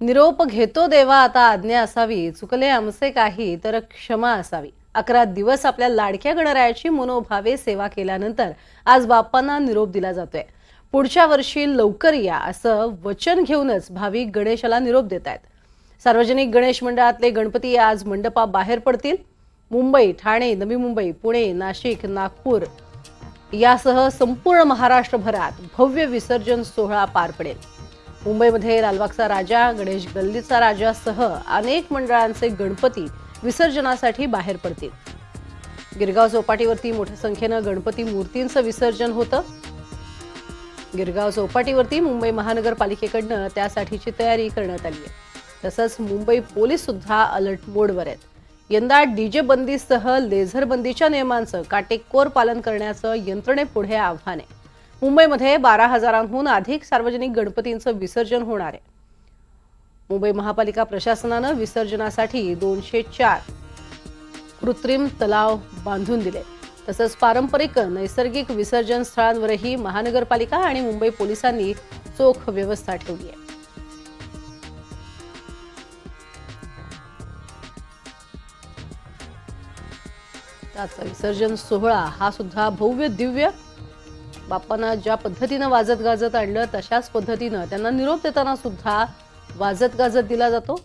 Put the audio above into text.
निरोप घेतो देवा आता आज्ञा असावी. चुकले आमचे काही तर क्षमा असावी. अकरा दिवस आपल्या लाडक्या गणरायाची मनोभावे सेवा केल्यानंतर आज बाप्पांना निरोप दिला जातोय. पुढच्या वर्षी लवकर या असं वचन घेऊनच भाविक गणेशाला निरोप देत आहेत सार्वजनिक गणेश मंडळातले गणपती आज मंडपा बाहेर पडतील. मुंबई ठाणे नवी मुंबई पुणे नाशिक नागपूर यासह संपूर्ण महाराष्ट्रभरात भव्य विसर्जन सोहळा पार पडेल. मुंबईमध्ये लालबागचा राजा गणेश गल्लीचा राजासह अनेक मंडळांचे गणपती विसर्जनासाठी बाहेर पडतील. गिरगाव चौपाटीवरती मोठ्या संख्येनं गणपती मूर्तींचं विसर्जन होतं. गिरगाव चौपाटीवरती मुंबई महानगरपालिकेकडनं त्यासाठीची तयारी करण्यात आली आहे. तसंच मुंबई पोलीस सुद्धा अलर्ट मोडवर आहेत. यंदा डीजे बंदीसह लेझर बंदीच्या नियमांचं काटेकोर पालन करण्याचं यंत्रणेपुढे आव्हान आहे. मुंबईमध्ये बारा हजारांहून अधिक सार्वजनिक गणपतींचं विसर्जन होणार आहे. मुंबई महापालिका प्रशासनानं विसर्जनासाठी दोनशे चार कृत्रिम तलाव बांधून दिले. तसंच पारंपरिक नैसर्गिक विसर्जन स्थळांवरही महानगरपालिका आणि मुंबई पोलिसांनी चोख व्यवस्था ठेवली आहे. त्याचा विसर्जन सोहळा हा सुद्धा भव्य दिव्य बाप्पांना ज्या पद्धतीनं वाजत गाजत आणलं तशाच पद्धतीनं त्यांना निरोप देताना सुद्धा वाजत गाजत दिला जातो.